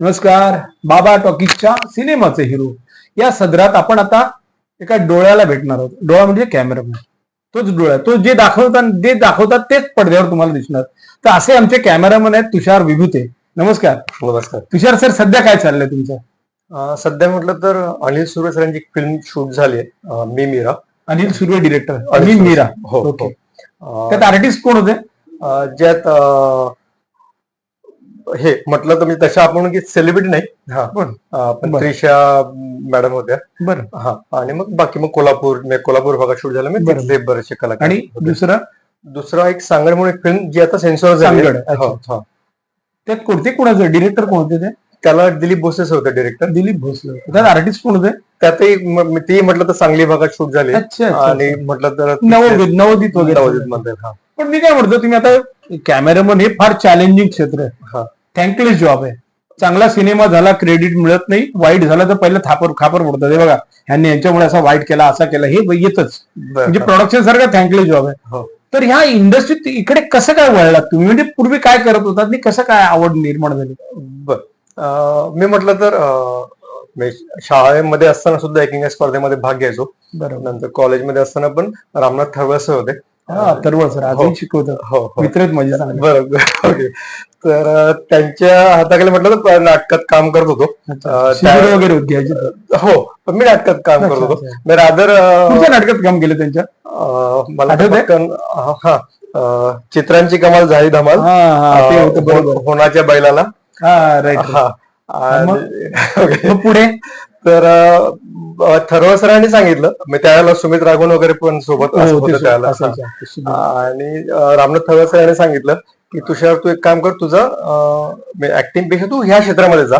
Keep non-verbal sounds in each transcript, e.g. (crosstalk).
नमस्कार बाबा टॉकीजच्या सिनेमाचे हिरो या सदरात आपण आता एका डोळ्याला भेटणार आहोत. डोळा म्हणजे कॅमेरामॅन तोच डोळा तो जे दाखवतात जे दाखवतात तेच पडद्यावर तुम्हाला दिसणार. तर असे आमचे कॅमेरामॅन आहेत तुषार विभूते. नमस्कार. नमस्कार. तुषार सर सध्या काय चाललंय तुमचं? सध्या म्हटलं तर अनिल सुरे सरांची फिल्म शूट झाली मी मीरा. अनिल सुर्वे डिरेक्टर अनिल. मीरा. हो हो. त्यात आर्टिस्ट कोण होते? ज्यात हे म्हटलं तर मी तशा आपण की सेलिब्रिटी नाही. हा. पण. त्रिशा मॅडम होत्या. बरं. हा आणि मग बाकी मग कोल्हापूर कोल्हापूर भागात शूट झालं. मी. तिथले बरेचसे कलाकार आणि. दुसरं? दुसरा एक सांगड म्हणून एक फिल्म जी आता सेन्सॉर झाली सांगड. हो, हो. त्यात कोणते कोणाचं? डिरेक्टर कोण होते ते? त्याला दिलीप भोसेस होते डिरेक्टर दिलीप भोसले. त्यात आर्टिस्ट कोण होते? त्यातही म- ती म्हटलं तर सांगली भागात शूट झाली. अच्छा, अच्छा आणि म्हटलं तर नवोदित नवोदित वगैरे. नवोदित मध्ये हा. पण मी काय म्हणतो तुम्ही आता कॅमेरामन हे फार चॅलेंजिंग क्षेत्र आहे. हा. थँकलेस जॉब आहे. चांगला सिनेमा झाला क्रेडिट मिळत नाही वाईट झाला तर पहिलं थापर खापर पडतं हे बघा ह्यांनी यांच्यामुळे असा वाईट केला असा केला हे येतच. बरं. म्हणजे प्रोडक्शन सारखा थँकलेस जॉब आहे. हो. तर ह्या इंडस्ट्रीत इकडे कसं काय वळलात तुम्ही? म्हणजे पूर्वी काय करत होतात आणि कसं काय आवड निर्माण झाली? बर. अं, मी म्हटलं तर अं, मी शाळेमध्ये असताना सुद्धा एकिंग स्पर्धेमध्ये भाग घ्यायचो. बरोबर. नंतर कॉलेजमध्ये असताना पण रामनाथ थळवसे होते. हा सर हो. आजही हो चांगले. बरोबर. ओके. तर त्यांच्या हाताखाली म्हटलं तर नाटकात काम करत होतो. वगैरे होत हो पण मी नाटकात काम करत होतो. मी रादर नाटकात काम केलं त्यांच्या? मला हा चित्रांची कमाल झाली धमाल. हा होणाच्या बैलाला. हा राईट हा. (laughs) पुढे? तर अ, थर्व सरांनी सांगितलं. मी त्यावेळेला सुमित राघवन वगैरे पण सोबत असं हो. आणि रामनाथ थर्व सरांनी सांगितलं की तुषार तू एक काम कर तुझं ऍक्टिंगपेक्षा तू ह्या क्षेत्रामध्ये जा.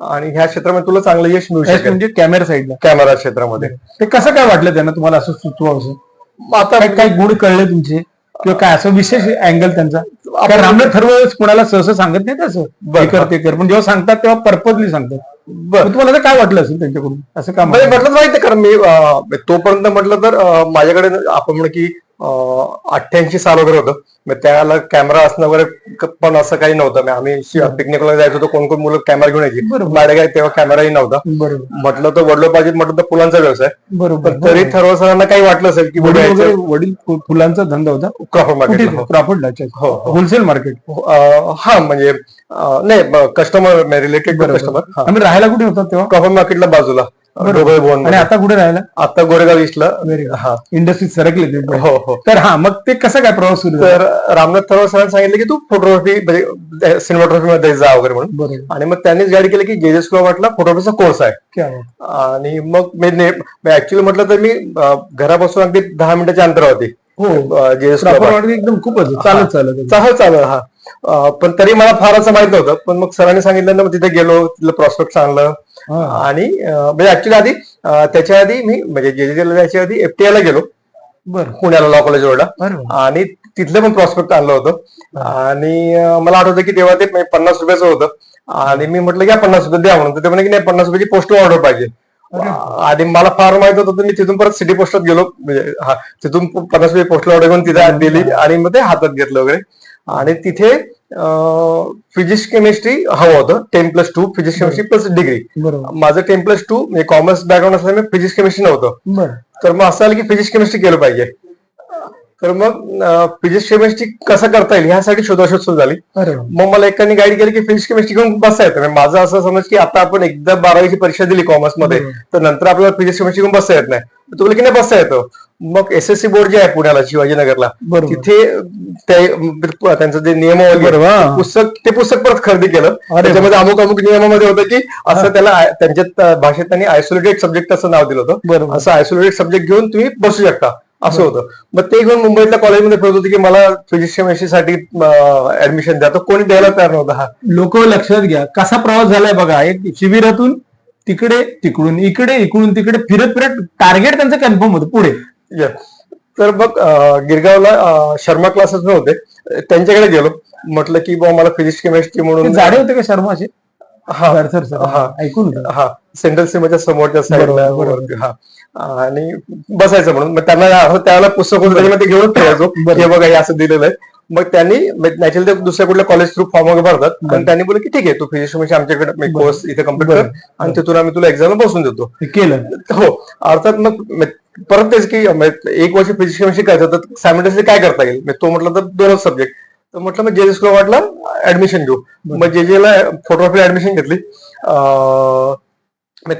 आणि ह्या क्षेत्रामध्ये तुला चांगलं यश मिळू शकेल. म्हणजे कॅमेरा साईडला कॅमेरा क्षेत्रामध्ये. ते कसं काय वाटलं त्यांना तुम्हाला असं सुचवावं मग आता काय गुण कळले तुमचे? किंवा काय असं विशेष अँगल त्यांचा? कारण रामनाथ ठरव कोणाला सहसा सांगत नाही तसं. हे कर ते कर पण जेव्हा सांगतात तेव्हा पर्पजली सांगतात. बरं. तुम्हाला काय वाटलं असेल त्यांच्याकडून? असं काम म्हणजे म्हटलं माहिती कारण मी अ, तोपर्यंत म्हटलं तर अ, माझ्याकडे आपण म्हणू की अठ्ठ्याऐंशी साल वगैरे होतं. मग त्याला कॅमेरा असणं वगैरे क- पण असं काही नव्हतं. मग आम्ही पिकनिकला जायचो तर कोण कोण मुलं कॅमेरा घेऊन यायची. बरोबर. माझ्याकडे काही तेव्हा कॅमेराही नव्हता. बरोबर. म्हटलं तर वडलो पाहिजे म्हटलं तर फुलांचा व्यवसाय. बरोबर. पण तरी ठरव सरांना काही वाटलं असेल की वडील बुडे वगैरे वडील फु- फुलांचा धंदा होता. क्रॉफर्ड कुठे? मार्केट क्रॉफर्डला हो, हो. होलसेल मार्केट हा म्हणजे नाही कस्टमर रिलेटेड कस्टमर आम्ही राहायला कुठे होतात तेव्हा? क्रॉफर्ड मार्केटला बाजूला आणि आता कुठे राहायला? आता गोरेगाव good. हा. इंडस्ट्रीत सरकले ते. हो हो. तर हा मग ते कसं काय प्रवास सुरू? तर रामनाथ थर्व सरांनी सांगितलं की तू फोटोग्राफी म्हणजे सिनेमाटोग्राफी मध्ये जा वगैरे म्हणून. आणि मग त्यांनीच गाडी केली की जे जे स्कूल वाटला फोटोग्राफीचा कोर्स आहे. आणि मग मी ऍक्च्युली म्हटलं तर मी घरापासून अगदी दहा मिनिटाच्या अंतरावरती. हो. जे प्रॉपर वाटत एकदम खूपच चालत चालत. चालत चालत हा. पण तरी मला फार असं माहीत नव्हतं. पण मग सरांनी सांगितलं ना मग तिथे गेलो तिथलं प्रॉस्पेक्ट आणलं. आणि म्हणजे ऍक्च्युली आधी त्याच्या आधी मी म्हणजे जे जे जायच्या आधी एफटीआय ला गेलो. बरं. पुण्याला लॉ कॉलेज रोडला आणि तिथलं पण प्रॉस्पेक्ट आणलं होतं. आणि मला आठवतं की तेव्हा ते म्हणजे पन्नास रुपयाचं होतं. आणि मी म्हटलं घ्या पन्नास रुपये द्या. म्हणून ते म्हणे की नाही पन्नास रुपयाची पोस्टल ऑर्डर पाहिजे. आणि मला फार माहीत होतं तर मी तिथून परत सिटी पोस्टात गेलो. म्हणजे हा तिथून पन्नास रुपये पोस्टल घेऊन तिथे दिली आणि मग ते हातात घेतलं वगैरे. आणि तिथे फिजिक्स केमिस्ट्री हवं होतं ten plus two physics chemistry plus degree माझं टेन प्लस टू म्हणजे कॉमर्स बॅकग्राऊंड असल्यामुळे फिजिक्स केमिस्ट्री नव्हतं. तर मग असं आलं की फिजिक्स केमिस्ट्री केलं पाहिजे. तर मग फिजिक्स केमिस्ट्री कसं करता येईल ह्यासाठी शोधाशोध सुरू झाली. मग मला एकाने गाईड केली की फिजिक्स केमिस्ट्री घेऊन बसता येतं. म्हणजे माझं असं समज की आता आपण एकदा बारावीची परीक्षा दिली कॉमर्समध्ये. तर नंतर आपल्याला फिजिक्स केमिस्ट्री घेऊन बसता येत नाही. तुला की नाही बसता येतं. मग एसएससी बोर्ड जे आहे पुण्याला शिवाजीनगरला तिथे ते त्यांचं जे नियमावली पुस्तक ते पुस्तक परत खरेदी केलं. त्याच्यामध्ये अमुक अमुक नियमामध्ये होतं की असं त्याला अं, भाषेत त्यांनी आयसोलेटेड सब्जेक्ट असं नाव दिलं होतं. असं आयसोलेटेड सब्जेक्ट घेऊन तुम्ही बसू शकता. असं होतं. मग ते घेऊन मुंबईतल्या कॉलेजमध्ये फिरत होते की मला फिजिक्स केमिस्ट्रीसाठी ऍडमिशन द्या. तर कोणी द्यायला तयार नव्हतं हा. लोक लक्षात घ्या कसा प्रवास झालाय बघा. एक शिबिरातून तिकडे तिकडून इकडे इकडून तिकडे फिरत फिरत टार्गेट त्यांचं कन्फर्म होतं पुढे. तर मग गिरगावला शर्मा क्लासेस होते. त्यांच्याकडे गेलो. म्हटलं की बुवा मला फिजिक्स केमिस्ट्री म्हणून जाडे होते का शर्मा असे हा हा. ऐकून हा. सेंट्रल सिनेमाच्या समोरच्या साईडला. हा. आणि बसायचं म्हणून. मग त्यांना त्यावेळेला पुस्तक होतं त्याच्यामध्ये घेऊन बरोबर. हे बघा हे असं दिलेलं आहे. मग त्यांनी नॅचरल ते दुसऱ्या कुठल्या कॉलेज थ्रू फॉर्म वगैरे भरतात. पण त्यांनी बोलले की ठीक आहे तू फिजिशियन आमच्याकडे बरं. कोर्स इथे कंप्लीट कर. आणि तिथून आम्ही तुला एक्झाम बसून देतो. केलं. हो. अर्थात मग परत तेच की एक वर्ष फिजिशियन शिकायचं तर सायमल्टेनियसली काय करता येईल? तो म्हटलं तर दोनच सब्जेक्ट तर म्हटलं मग जे स्कूल वाटलं ऍडमिशन घेऊ. मग जे जेला फोटोग्राफी ऍडमिशन घेतली.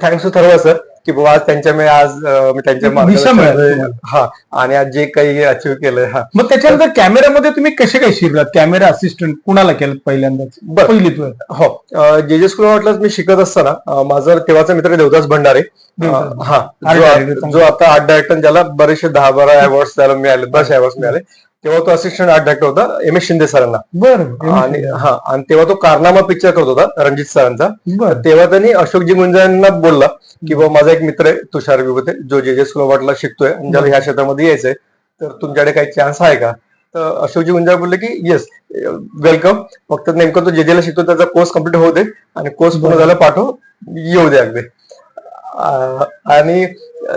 थँक्स टू थर्व सर की बाबा आज त्यांच्या मी आज अं, त्यांच्या दिशा मिळाली. हा आणि आज जे काही अचीव्ह केलंय हा मग त्याच्यानंतर कॅमेऱ्यामध्ये तुम्ही कसे काय शिरलात कॅमेरा असिस्टंट कुणाला केलं पहिल्यांदाच बरं. पहिलीत वेळ हो जे जे स्कूल वाटलं मी शिकत असताना अं, माझा तेव्हाचा मित्र देवदास भंडारे अं. हा Art जो director. आ- जो आता आर्ट डायरेक्टर ज्याला बरेचसे दहा बारा अवॉर्ड त्याला मिळाले बरेचसे अवॉर्ड मिळाले तेव्हा तो असिस्टंट आर्ट डायरेक्टर होता एम एस शिंदे सरांना. बरं. आणि हा आणि तेव्हा तो कारनामा पिक्चर करत होता रणजित सरांचा. बरं. तेव्हा त्यांनी अशोकजी गुंजांना बोलला की बाबा माझा एक मित्र आहे तुषार विभूते जो जे जे स्कूल वाटला शिकतोय आणि ज्याला ह्या क्षेत्रामध्ये यायचंय तर तुमच्याकडे काही चान्स आहे का? तर अशोकजी गुंजाळ बोलले की येस वेलकम फक्त नेमकं तो जे जेला शिकतो त्याचा कोर्स कंप्लीट होऊ दे आणि कोर्स पूर्ण. झाला पाठव येऊ दे अगदी. आणि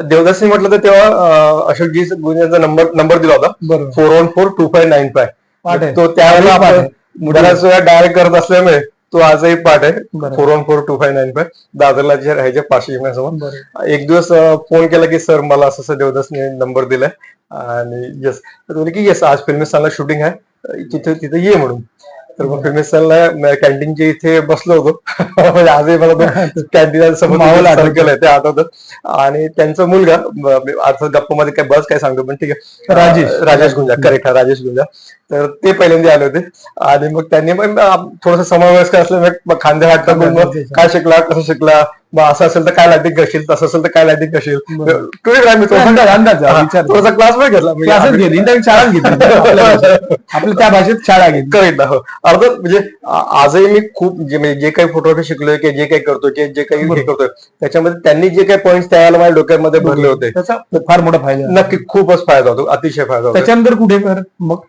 देवदासनी म्हटलं तर तेव्हा अशोकजी गुंजांचा नंबर नंबर दिला होता. Four one four two five nine five. तो त्यावेळेला बऱ्याच वेळा डायरेक्ट करत असल्यामुळे तो आजही पाठ आहे. Four one four two five nine five. दादरला जे राहायचे पाचशे जिमण्यासमोर बरं. एक दिवस फोन केला की सर मला असं असं देवदासने नंबर दिलाय. आणि येस तर बोलले की येस आज फिल्मिस्तानला शूटिंग आहे. तिथे तिथे ये म्हणून. तर मग फिल्मिस्तानला कॅन्टीनच्या इथे बसलो होतो. म्हणजे आजही मला (laughs) कॅन्टीन समोर. सर्कल आहे ते आठवतं आणि त्यांचा मुलगा म- मी अर्थात गप्पामध्ये काय बस काय सांगतो पण ठीक आहे. राजेश. राजेश गुंजा करेक्ट राजेश गुंजा. तर ते पहिल्यांदा आले होते. आणि मग त्यांनी पण थोडस समवयस्क असल्यामुळे मग खांदे हात काय शिकला कसं शिकला मग असं असेल तर काय लायटिंग करशील तसं असेल तर काय लायटिंग करशील बरं. टुडे आम्ही तो अंदाज अंदाज आहे, विचार. थोडासा क्लास पण घेतला. म्हणजे क्लासच घेतली शाळाच घेतली. (laughs) आपल्या त्या भाषेत शाळा घेतली. करेक्ट हो. अर्थात म्हणजे आजही मी खूप जे काही फोटोग्राफी शिकलोय की जे काही करतो जे जे काही हे. करतोय त्याच्यामध्ये त्यांनी जे काही पॉईंट त्यावेळेला माझ्या डोक्यामध्ये भरले होते. त्याचा फार मोठा फायदा. नक्की खूपच फायदा होतो अतिशय फायदा होतो. त्याच्यानंतर कुठे कर? मग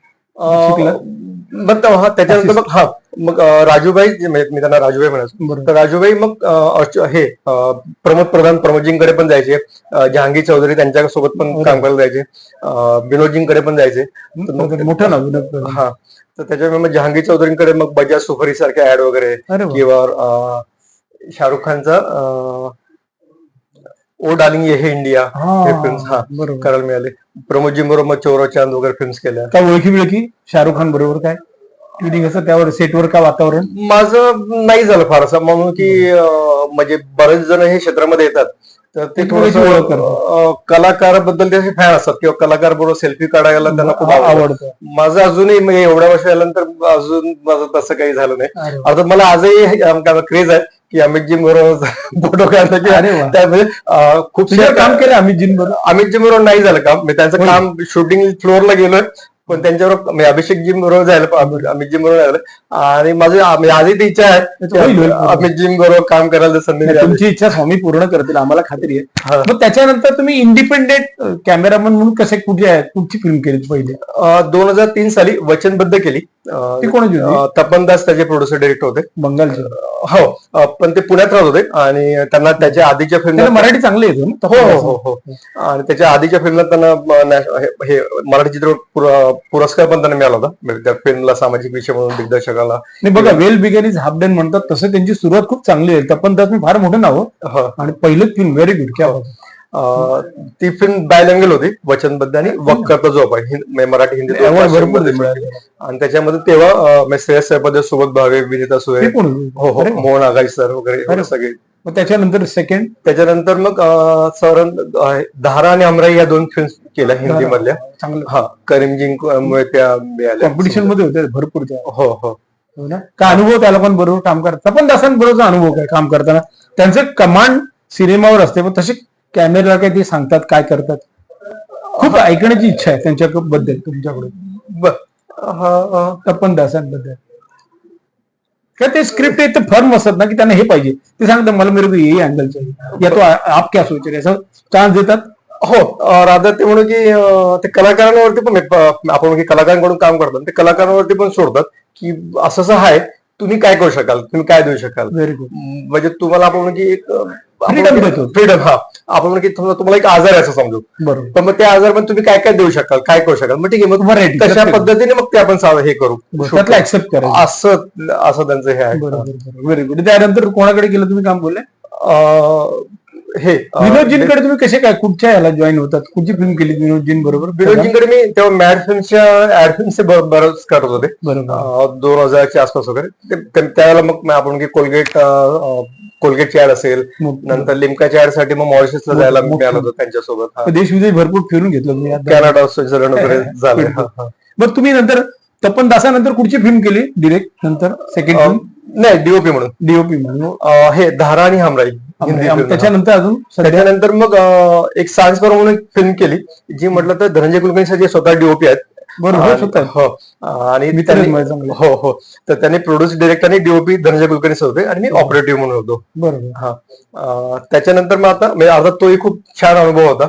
मग तेव्हा त्याच्यानंतर मग हा मग अं, राजूभाई जे म्हणजे मी त्यांना राजूभाई म्हणायचो बरोबर तर राजूभाई मग अं, अर्च- हे अं, प्रमोद प्रधान प्रमोदजींकडे पण जायचे अं, जहांगीर चौधरी त्यांच्यासोबत पण. काम करायला जायचे अं, विनोदजींकडे पण जायचे तर मग- मोठं नाव विनोद प्रधान. हा तर त्याच्यामुळे मग जहांगीर चौधरींकडे मग बजाज सुफरी सारख्या ऍड वगैरे अरे वा. किंवा अं, शाहरुख खानचा अं, ओ डार्लिंग ये हे इंडिया हा, हे films, हा. बरोबर करायला मिळाले प्रमोदजी बरोबर चोरो चांद वगैरे फिल्म्स केल्या. काय ओळखी बिळखी शाहरुख खान बरोबर काय? ट्युनिंग असं त्यावर सेटवर का वातावरण? माझं नाही झालं फार असं म्हणून की अं, म्हणजे बरेच जण हे क्षेत्रामध्ये येतात. तर ते थोडस वेगळी ओळख करतात. कलाकाराबद्दल ते फॅन असतात. किंवा कलाकार बरोबर सेल्फी काढायला त्यांना खूप आवडतं. आवडतं. माझं अजूनही म्हणजे एवढ्या वर्ष अजून माझं तसं काही झालं नाही. अरे वा. अर्थात मला आजही क्रेज आहे. की अमितजी बरोबर (laughs) फोटो काढला की अरे वा. त्यामध्ये अं, खूप तुझ्यावर काम केलं अमित जीन बरोबर अमितजी बरोबर नाही झालं काम मी त्यांचं. काम शूटिंग फ्लोअरला गेलोय पण त्यांच्याबरोबर अभिषेक जिम बरोबर जायला अमित जिम बरोबर झालं आणि माझी आजही ती इच्छा आहे. अमित जिम बरोबर काम करायला संधी. तुमची इच्छा स्वामी पूर्ण करतील आम्हाला खात्री आहे. मग त्याच्यानंतर तुम्ही इंडिपेंडेंट कॅमेरामन म्हणून कसे कुठे आहे? कुठची फिल्म केली पहिले? दोन हजार तीन साली वचनबद्ध केली. ती? अं, तपन दास त्याचे प्रोड्युसर डिरेक्टर होते. बंगालचे. हो. पण ते पुण्यात राहत होते. आणि त्यांना त्याच्या आधीच्या फिल्म मराठी चांगले येतो हो हो हो हो. आणि त्याच्या आधीच्या फिल्मला त्यांना हे- मराठी चित्रपट पुरस्कार पण त्यांना मिळाला होता म्हणजे त्या फिल्मला सामाजिक विषय म्हणून दिग्दर्शकाला नाही बघा well begun is half done म्हणतात तसं त्यांची सुरुवात खूप चांगली आहे तपन दास मी फार मोठं नाव हो. आणि पहिलंच फिल्म व्हेरी गुड क्या ती फिल्म बायलँग्वेज होती वचनबद्ध आणि आहे हिंद- म्हणजे मराठी हिंदी. आणि त्याच्यामध्ये तेव्हा श्रेयस सरपदे सोबत भावे विनिता होते? हो हो. मोहन आगाई सर वगैरे. सगळे मग त्याच्यानंतर सेकंड त्याच्यानंतर मग सर अं, धारा आणि अमराई या दोन फिल्म केल्या हिंदी मधल्या चांगलं. हा करीमजींमुळे त्या मिळाल्या. कॉम्पिटिशनमध्ये होते भरपूर त्या हो हो. हो ना? काय अनुभव त्या लोकांबरोबर काम करतात तपन दासांबरोबरचा अनुभव काय काम करताना? त्यांचे कमांड सिनेमावर असते पण तसे कॅमेऱ्याला काय ते सांगतात काय करतात? खूप ऐकण्याची इच्छा आहे त्यांच्याबद्दल तुमच्याकडून. हा, हा. तपन दासांबद्दल. काय ते स्क्रिप्ट ते फर्म असतात ना की त्यांना हे पाहिजे. ते सांगतात मला मेरे को ये अँगल चाहिए. या तो आप क्या सोच रहे असं चान्स देतात. हो राधा ते म्हणून की ते कलाकारांवरती पण आपण म्हणू की कलाकारांकडून काम करतात. ते कलाकारांवरती पण सोडतात की असं असं आहे तुम्ही काय करू शकाल? तुम्ही काय देऊ शकाल? व्हेरी गुड म्हणजे तुम्हाला आपण म्हणू की एक Freedom देतो. फ्रीडम हा. आपण की तुम्हाला एक आजार आहे असं समजू. बरोबर. पण मग त्या आजारमध्ये तुम्ही काय काय देऊ शकाल? काय करू शकाल? मग ठीक आहे मग तशा प्रत्येक- पद्धतीने मग ते आपण हे करू? त्यातलं करू. ऍक्सेप्ट करायचं. असं असं त्यांचं हे आहे. व्हेरी गुड त्यानंतर कोणाकडे गेलं तुम्ही काम बोलले? हे विनोदजींकडे तुम्ही कसे काय कुठच्या याला जॉईन होतात? कुठची फिल्म केली विनोदजीं बरोबर विनोदजींकडे मी तेव्हा मॅड फिल्मच्या ऍड फिल्मचे बरंच करत होते दोन हजारच्या आसपास वगैरे त्यावेळेला मग आपण की कोलगेट कोलगेटची ऍड असेल नंतर लिमकाच्या ऍडसाठी मग मॉरिशसला जायला मिळालं होतं त्यांच्यासोबत. देश विदेश भरपूर फिरून घेतलं. कॅनडा हा. बरं तुम्ही नंतर तपन दासानंतर कुठची फिल्म केली डिरेक्ट नंतर सेकंड फिल्म नाही डीओपी म्हणून. डीओपी म्हणून अं, हे धारा आणि हमराई. हिंदी. त्याच्यानंतर अजून सध्या? त्याच्यानंतर मग अं, एक सायन्स पर म्हणून एक फिल्म केली जी म्हटलं तर धनंजय कुलकर्णी स्वतः डीओपी आहेत. बरोबर आणि- हो आणि मित्र त्यांनी आहेत माझे चांगले. हो हो. तर त्यांनी प्रोड्यूस डिरेक्ट आणि डीओपी धनंजय कुलकर्णी होते आणि मी ऑपरेटिव्ह म्हणून होतो. बरोबर. हा. अं, त्याच्यानंतर मग आता म्हणजे अर्थात तोही खूप छान अनुभव होता.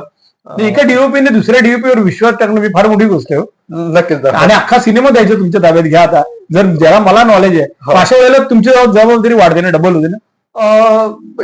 एका डीओपीने दुसऱ्या DOP वर विश्वास टाकणं ही फार मोठी गोष्ट आहे हो. नक्कीच आणि अख्खा सिनेमा द्यायचा तुमच्या ताब्यात. घ्या आता. जर ज्याला मला नॉलेज आहे हो. अशा वेळेला तुमच्या जबाबदारी वाढते ना डबल होते ना?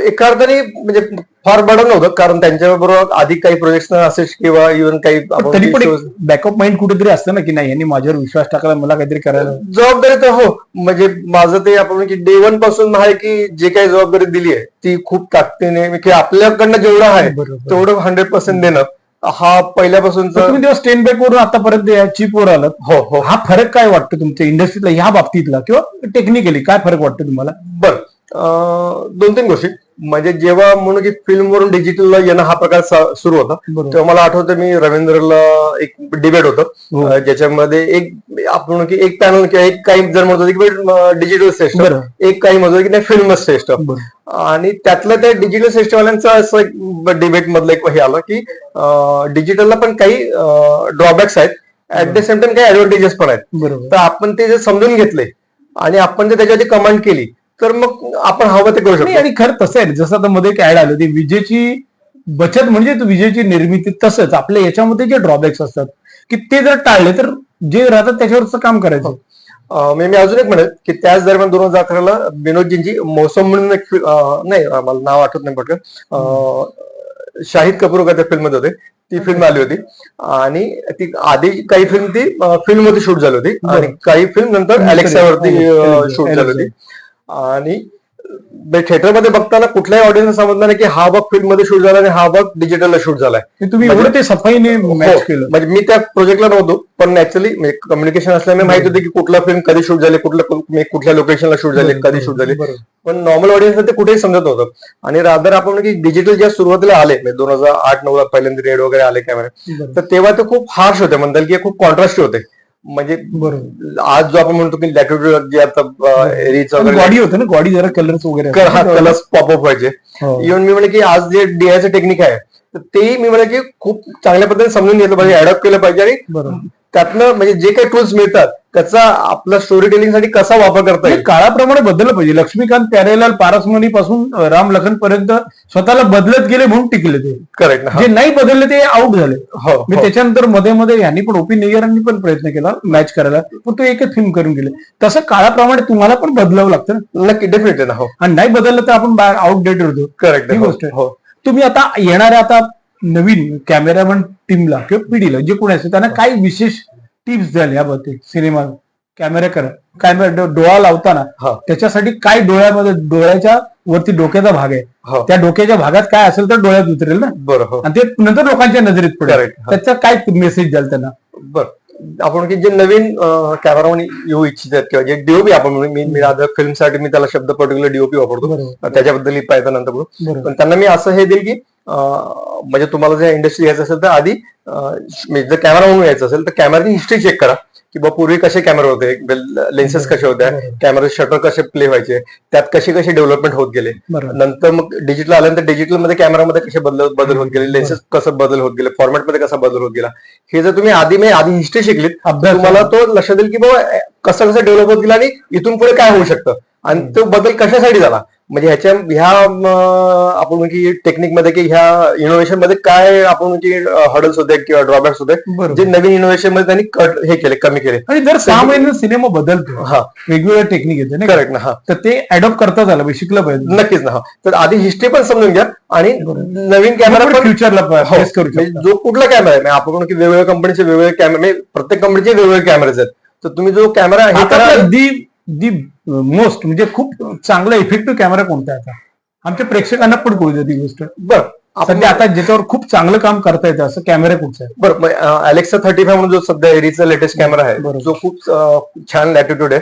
एका अर्थाने म्हणजे फार बडन नव्हतं कारण त्यांच्याबरोबर आधी काही प्रोजेक्ट असेल किंवा इव्हन काही तरी पण बॅकअप माइंड कुठेतरी असतं ना की नाही यांनी माझ्यावर विश्वास टाकला मला काहीतरी करायला जबाबदारी तर हो म्हणजे माझं ते आपण की डे वनपासून आहे की जे काही जबाबदारी दिली आहे ती खूप ताकदीने की आपल्याकडनं जेवढं आहे. तेवढं हंड्रेड पर्सेंट देणं. हा पहिल्यापासूनचा पण तुम्ही तेव्हा स्टेन बॅक वरून आतापर्यंत चिप वर आलात हो हो. हा फरक काय वाटतो तुमच्या इंडस्ट्रीतला ह्या बाबतीतला? किंवा टेक्निकली काय फरक वाटतो तुम्हाला? बर. दोन तीन गोष्टी. म्हणजे जेव्हा म्हणून की फिल्म वरून डिजिटलला येणं हा प्रकार सुरू होता तेव्हा मला आठवतं मी रवींद्रला एक डिबेट होतं. हो. ज्याच्यामध्ये एक आपण की एक पॅनल किंवा एक काही जण म्हणत होते की डिजिटल श्रेष्ठ. एक काही म्हणत होते की नाही फिल्मच श्रेष्ठ. आणि त्यातलं त्या डिजिटल सिस्टमवाल्यांचं असं एक डिबेट मधलं एक हे आलं की डिजिटलला पण काही ड्रॉबॅक्स आहेत. ऍट द सेम टाइम काही ऍडव्हान्टेजेस पण आहेत. तर आपण ते जे समजून घेतले आणि आपण जर त्याच्यावरती कमांड केली तर मग आपण हवं ते करू नाही शकतो. आणि खरं तसं आहे. जसं आता मध्ये एक ऍड आलं ती विजेची बचत म्हणजे विजेची निर्मिती तसंच. आपल्या याच्यामध्ये जे ड्रॉबॅक्स असतात की ते जर टाळले तर जे राहतात त्याच्यावरच काम करायचं. अं, मी मी अजून एक म्हणेन की त्याच दरम्यान दोन हजार अकराला विनोदजींची मोसम म्हणून एक नाही मला नाव आठवत नाही पटकन. शाहिद कपूर का त्या फिल्ममध्ये होते. ती फिल्म आली होती. आणि ती आधी काही फिल्म ती फिल्ममध्ये शूट झाली होती. आणि काही फिल्म नंतर अलेक्सावरती शूट झाली Alexa. होती. आणि थिएटरमध्ये बघताना कुठल्याही ऑडियन्स समजणार नाही की हा भाग फिल्ममध्ये शूट झाला आणि हा भाग डिजिटलला शूट झालाय. तुम्ही एवढं ते सफाईने मॅच हो, केलं. म्हणजे मी त्या प्रोजेक्टला नव्हतो पण ऍक्च्युली कम्युनिकेशन असल्यामुळे माहिती होते की कुठला फिल्म कधी शूट झाले कुठलं म्हणजे कुठल्या लोकेशनला शूट झाले कधी शूट झाले. पण नॉर्मल ऑडियन्स ते कुठेही समजत नव्हतं. आणि रादर आपण की डिजिटल ज्या सुरुवातीला आले म्हणजे दोन हजार आठ नऊ ला पहिल्यांदा रेड वगैरे आले कॅमेरे. तर तेव्हा ते खूप हार्श होते म्हणतात की खूप कॉन्ट्रास्ट होते. म्हणजे बरोबर आज जो आपण म्हणतो की जे आता एरिच गॉडी होतं ना गॉडी जरा कलर्स वगैरे हा. कलर्स पॉपअप व्हायचे हो. इव्हन मी म्हणे की आज जे डीआयचं टेक्निक आहे तर तेही मी म्हणे की खूप चांगल्या पद्धतीने समजून घेतलं पाहिजे अडॉप्ट केलं पाहिजे आणि बरोबर त्यातनं म्हणजे जे काही टूल्स मिळतात त्याचा आपला स्टोरी टेलिंगसाठी कसा वापर करता येईल? काळाप्रमाणे बदललं पाहिजे. लक्ष्मीकांत प्यारेलाल पारसमणी पासून राम लखन पर्यंत स्वतःला बदलत गेले म्हणून टिकले ते. करेक्ट ना जे नाही बदलले ते आउट झाले. हो मी हो. त्याच्यानंतरमध्ये मध्ये यांनी पण ओपी नेयरांनी पण प्रयत्न केला मॅच करायला. पण तो एकच फिल्म करून गेले. तसं काळाप्रमाणे तुम्हाला पण बदलावं लागतं. ना नक्की डेफिनेटली ना हो. आणि नाही बदललं तर आपण आउटडेट होतो. करेक्ट ही गोष्ट. हो. तुम्ही आता येणाऱ्या आता नवीन कॅमेरामॅन टीमला किंवा पिढीला जे कोणी असेल त्यांना काय विशेष टिप्स द्याल याबाबतीत सिनेमा कॅमेरा करा. कॅमेरा डोळा लावताना त्याच्यासाठी काय डोळ्यामध्ये डोळ्याच्या वरती डोक्याचा भाग आहे. त्या डोक्याच्या भागात काय असेल तर डोळ्यात उतरेल ना. बरं हो. आणि ते नंतर लोकांच्या नजरेत पडेल. त्याचा काय मेसेज द्याल त्यांना? बर. आपण की जे नवीन कॅमेरामॅन येऊ इच्छितात किंवा जे डीओपी आपण मी मी आता फिल्मसाठी मी त्याला शब्द पर्टिक्युलर डीओपी वापरतो. बरोबर. त्याच्याबद्दल पाहिजे नंतर बोलू. बरोबर. पण त्यांना मी असं हे देईल की म्हणजे तुम्हाला जर इंडस्ट्री यायचं असेल तर आधी म्हणजे जर कॅमेरा म्हणून यायचं असेल तर कॅमेराची हिस्ट्री चेक करा की बा पूर्वी कसे कॅमेरे होते लेन्सेस कसे होत्या. कॅमेरा शटर कसे प्ले व्हायचे त्यात कसे कसे डेव्हलपमेंट होत गेले. नंतर मग डिजिटल आल्यानंतर डिजिटलमध्ये कॅमेरामध्ये कसे बदल बदल होत गेले लेन्सेस कसं बदल होत गेले फॉर्मॅटमध्ये कसा बदल होत गेला हे जर तुम्ही आधी मी आधी हिस्ट्री शिकलीत तुम्हाला तो लक्षात येईल की बाबा कसं कसं डेव्हलप होत गेला आणि इथून पुढे काय होऊ शकतं. आणि तो बदल कशासाठी झाला? म्हणजे ह्याच्या ह्या आपण म्हणजे टेक्निकमध्ये की ह्या इनोव्हेशनमध्ये काय आपण म्हणजे हडल्स होते किंवा ड्रॉबॅक्स होते जे नवीन इनोव्हेशनमध्ये त्यांनी कट हे केले कमी केले. आणि दर सहा महिन्यात सिनेमा बदलतो हा. वेगवेगळ्या टेक्निक येते का? करेक्ट ना हा. तर ते अडॉप्ट करता झालं पाहिजे शिकलं पाहिजे. नक्कीच ना हा. तर आधी हिस्ट्री पण समजून घ्या आणि नवीन कॅमेरा पण फ्युचरला हो, म्हणजे जो कुठला कॅमेरा आहे म्हणजे आपण की वेगवेगळ्या कंपनीचे वेगवेगळे कॅमेरे म्हणजे प्रत्येक कंपनीचे वेगवेगळे कॅमेरे आहेत. तर तुम्ही जो कॅमेरा हे करा आता दी मोस्ट म्हणजे खूप चांगला इफेक्टिव्ह कॅमेरा कोणता आहे आता? आमच्या प्रेक्षकांना पण कळू दे ती गोष्ट. बरं. सध्या आता ज्याच्यावर खूप चांगलं काम करता येतं असं कॅमेरा कुठचा आहे? बरं अलेक्सा थर्टी फाय म्हणून जो सध्या एरीचा लेटेस्ट कॅमेरा आहे. जो खूप छान लॅटिट्यूड आहे.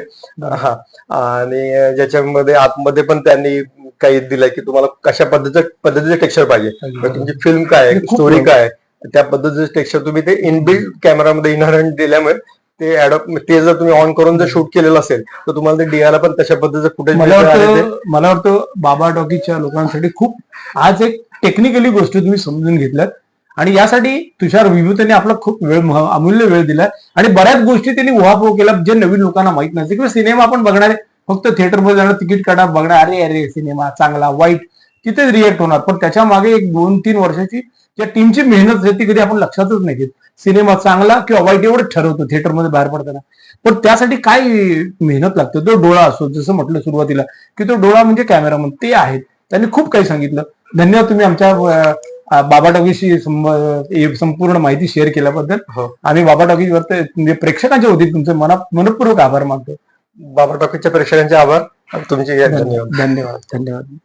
हा. आणि ज्याच्यामध्ये आतमध्ये पण त्यांनी काही दिलंय की तुम्हाला कशा पद्धतीचं पद्धतीचे टेक्स्चर पाहिजे. तुमची फिल्म काय आहे स्टोरी. काय त्या पद्धतीचं टेक्स्चर तुम्ही ते इनबिल्ड कॅमेरामध्ये इनहरंट दिल्यामुळे ते ऍडॉप ते जर तुम्ही ऑन करून जर शूट केलेलं असेल तर तुम्हाला ते डीआयला पण तशा पद्धतीचं फुटेज मला वाटतं मला वाटतं बाबा टॉकीच्या लोकांसाठी खूप आज एक टेक्निकली गोष्टी तुम्ही समजून घेतल्यात. आणि यासाठी तुषार विभूतीने आपला खूप वेळ अमूल्य वेळ दिलाय. आणि बऱ्याच गोष्टी त्यांनी उहापोह केल्या जे नवीन लोकांना माहीत नसते किंवा सिनेमा आपण बघणारे फक्त थिएटरमध्ये जाणं तिकीट काढा बघणार अरे अरे सिनेमा चांगला वाईट. तिथेच रिएक्ट होणार? पण त्याच्यामागे एक दोन तीन वर्षाची ज्या टीमची मेहनत आहे ती कधी आपण लक्षातच नाही घेत. सिनेमा चांगला किंवा वाईट एवढंच ठरवतो थिएटरमध्ये बाहेर पडताना. पण त्यासाठी काय मेहनत लागते? तो डोळा असतो जसं म्हटलं सुरुवातीला की तो डोळा म्हणजे कॅमेरा म्हणून ते आहेत. त्यांनी खूप काही सांगितलं. धन्यवाद तुम्ही आमच्या बाबा टॉकीशी संपूर्ण माहिती शेअर केल्याबद्दल. हो. आम्ही बाबा टॉकीवर म्हणजे प्रेक्षकांच्या वतीने तुमचे मना मनपूर्वक आभार मानतो. बाबा टॉकीजच्या प्रेक्षकांचे आभार. तुमचे धन्यवाद. धन्यवाद. धन्यवाद.